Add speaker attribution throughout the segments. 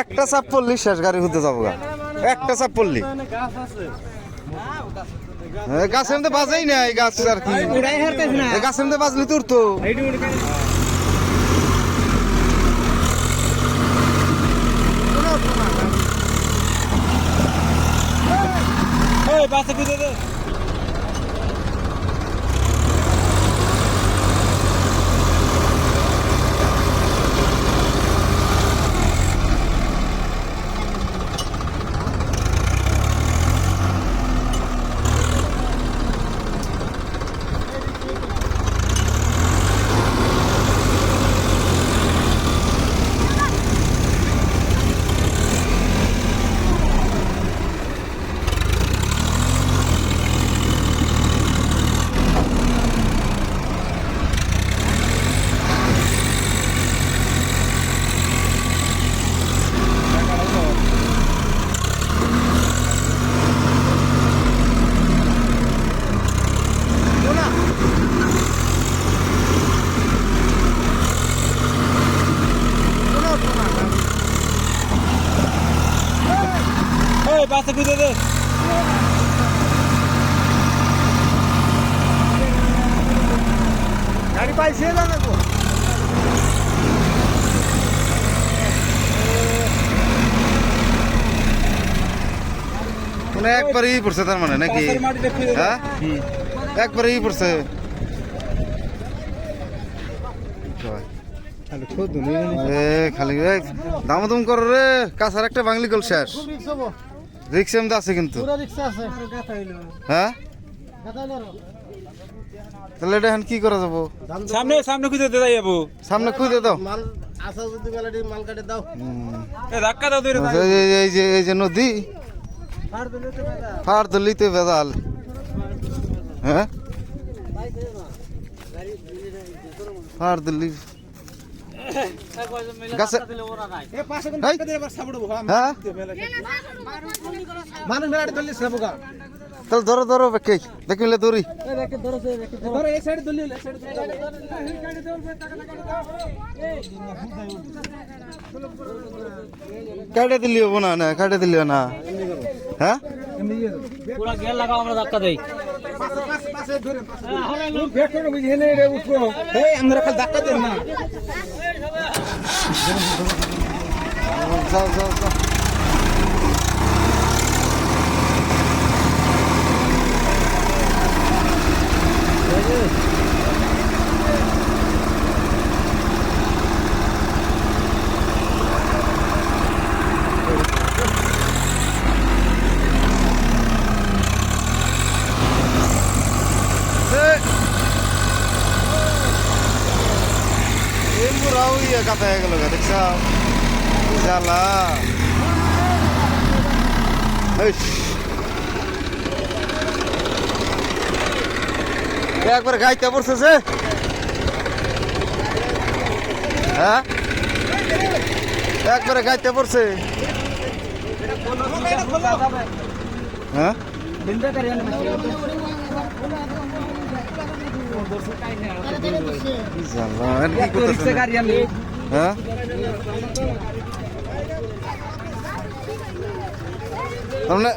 Speaker 1: একটা চাপ পড়লি শেষ গাড়ি হতে যাব গা। একটা চাপ পড়লি এ, গাছ এমনি বাজেই নাই গাছ আর কি।
Speaker 2: উড়াই হারতেছ না
Speaker 1: এ, গাছ এমনি বাজলি তোর তো।
Speaker 2: বাসে কুদে বাসে কুদে দে
Speaker 1: গাড়ি পাইছে না মানে একবারই পড়ছে তার মানে নাকি? হ্যাঁ? একবারই পড়ছে। খালি দাম দাম কর রে কাছার একটা বাঙালি কল শেষ। রিক্সা এমনি আছে কিন্তু? হ্যাঁ? তাহলে এটা এখন কি করা যাব?
Speaker 2: সামনে সামনে কুদে দে যাব।
Speaker 1: সামনে খুঁজে দাও।
Speaker 3: মাল আসা যদি গালাটি মাল কাটে দাও।
Speaker 1: হুম।
Speaker 2: এ ধাক্কা দাও দূরে
Speaker 1: এই এই যে এই যে নদী। ফার তো লিতে বেদাল হ্যাঁ? ফার দিল্লি তাহলে ধরো ধরো বেকে দেখিলে দৌড়ি।
Speaker 2: ধরো এই সাইড দলি এই সাইড
Speaker 1: কাটে দিলি হব না না কাটে দিলি না। হ্যাঁ?
Speaker 2: পুরা গেল লাগাও আমরা ধাক্কা দেই। আমরা খালি ধাক্কা দেন না।
Speaker 1: যাও যাও যাও। ইয়ে কাটা হয়ে গেল দেখছ জ্বালা। একবার গাইতে পড়ছে যে। হ্যাঁ? একবারে গাইতে পড়ছে। হ্যাঁ? হ্যাঁ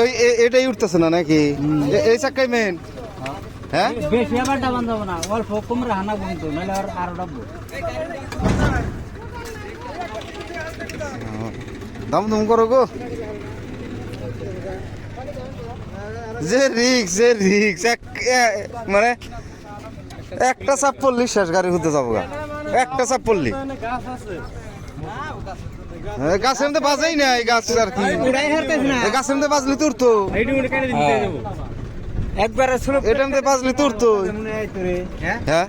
Speaker 1: ওই এটাই উঠতেছে না নাকি? এই চাক্কাই মেন হ্যাঁ?
Speaker 2: বেশি আবারটা বান্ধাবো না অল্প কমরে হানা কিন্তু নাহলে আর আরও ডাববো।
Speaker 1: দাম দাম করো গো। যে রিক্স যে রিক্স মানে একটা চাপ পড়লি শেষ গাড়ি হতে যাব গা। একটা চাপ পড়লি এ, গাছ এমনি বাজেই নাই গাছ আর কি। গাছের মধ্যে বাজলি তোর তো।
Speaker 2: একবারে
Speaker 1: এটা এমনি বাজলি তোর তো।
Speaker 2: মনে হয়?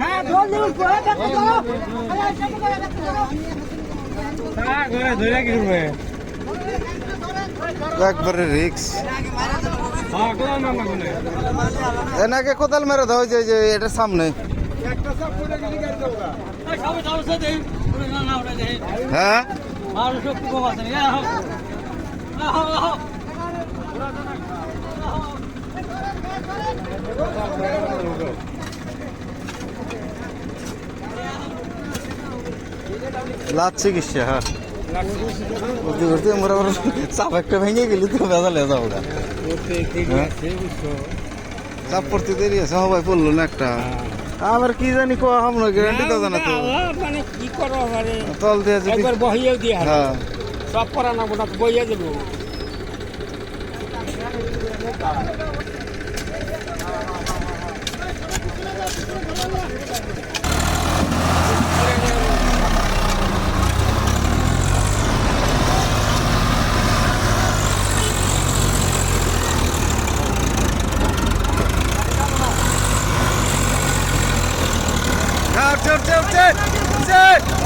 Speaker 2: হ্যাঁ
Speaker 1: হ্যাঁ
Speaker 2: দেখো তো। আরে সব করে দেখো
Speaker 3: ঘরে ধরে কি করবে?
Speaker 1: একবারে রিক্স।
Speaker 2: হ্যাঁ
Speaker 1: এনাকে কোদাল মেরে দাও যে যে এটার সামনে। হ্যাঁ? লাভ চিকিৎসা হ্যাঁ? করতে করতে আমরা চাপ একটা ভেঙে গেলি তো বেজালে যাব গা। চাপ পড়তে দেরি আছে সবাই পড়ল না একটা। আমার কি জানি কো আমরা গ্যারান্টি তো জানা তো।
Speaker 2: মানে কি করো
Speaker 1: তল দিয়ে যদি
Speaker 2: একবার বহিয়ে দিয়ে
Speaker 1: হ্যাঁ।
Speaker 2: সব করা না বোনা বইয়ে দেবো।
Speaker 1: Set! Set!